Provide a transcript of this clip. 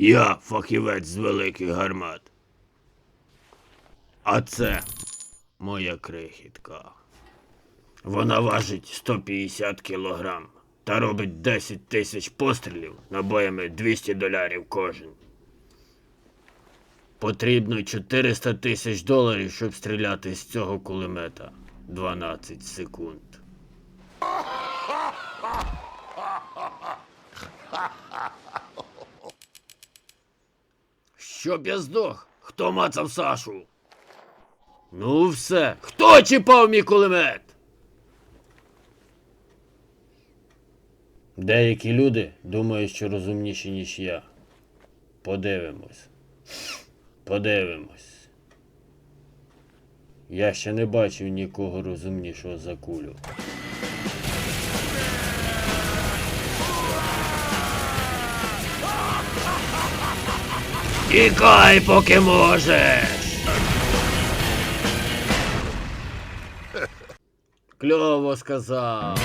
Я фахівець з великих гармат. А це моя крихітка. Вона важить 150 кілограм та робить 10 тисяч пострілів набоями 200 долярів кожен. Потрібно 400 тисяч доларів, щоб стріляти з цього кулемета 12 секунд. Щоб я здох? Хто мацав Сашу? Ну все. Хто чіпав мій кулемет? Деякі люди думають, що розумніші, ніж я. Подивимось. Подивимось. Я ще не бачив нікого розумнішого за кулю. Тікай, поки можеш. Кльово сказав.